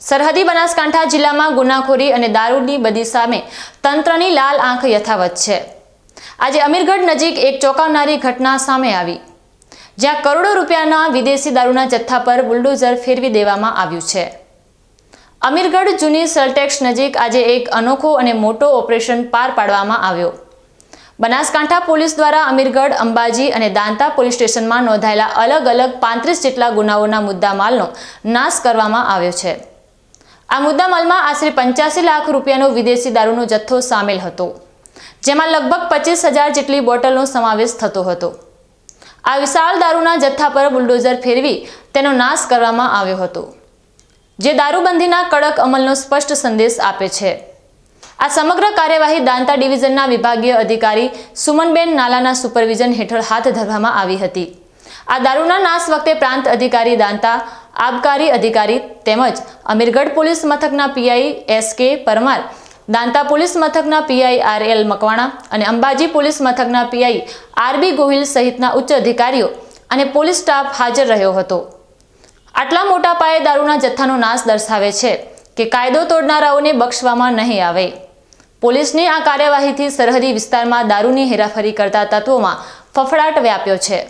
સરહદી બનાસકાંઠા જિલ્લામાં ગુનાખોરી અને દારૂની બદી સામે તંત્રની લાલ આંખ યથાવત છે. આજે અમીરગઢ નજીક એક ચોંકાવનારી ઘટના સામે આવી, જ્યાં કરોડો રૂપિયાના વિદેશી દારૂના જથ્થા પર બુલડોઝર ફેરવી દેવામાં આવ્યું છે. અમીરગઢ જૂની સલ્ટેક્સ નજીક આજે એક અનોખો અને મોટો ઓપરેશન પાર પાડવામાં આવ્યો. બનાસકાંઠા પોલીસ દ્વારા અમીરગઢ, અંબાજી અને દાંતા પોલીસ સ્ટેશનમાં નોંધાયેલા અલગ અલગ પાંત્રીસ જેટલા ગુનાઓના મુદ્દામાલનો નાશ કરવામાં આવ્યો છે. આ મુદ્દામાલમાં આશરે પંચ્યાસી લાખ રૂપિયાનો વિદેશી દારૂનો જથ્થો સામેલ હતો, જેમાં લગભગ પચીસ હજાર જેટલી બોટલનો સમાવેશ થતો હતો. આ વિશાળ દારૂના જથ્થા પર બુલડોઝર ફેરવી તેનો નાશ કરવામાં આવ્યો હતો, જે દારૂબંધીના કડક અમલનો સ્પષ્ટ સંદેશ આપે છે. આ સમગ્ર કાર્યવાહી દાંતા ડિવિઝનના વિભાગીય અધિકારી સુમનબેન નાલાના સુપરવિઝન હેઠળ હાથ ધરવામાં આવી હતી. આ દારૂના નાશ વખતે પ્રાંત અધિકારી દાંતા આબકારી અધિકારી તેમજ અમીરગઢ પોલીસ મથકના PI S K Parmar, Danta police મથકના પીઆઈ આર એલ મકવાણા અને અંબાજી પોલીસ મથકના પીઆઈ આરબી ગોહિલ સહિતના ઉચ્ચ અધિકારીઓ અને પોલીસ સ્ટાફ હાજર રહ્યો હતો. આટલા મોટા પાયે દારૂના જથ્થાનો નાશ દર્શાવે છે કે કાયદો તોડનારાઓને બક્ષવામાં નહીં આવે. પોલીસની આ કાર્યવાહીથી સરહદી વિસ્તારમાં દારૂની હેરાફરી કરતા તત્વોમાં ફફડાટ વ્યાપ્યો છે.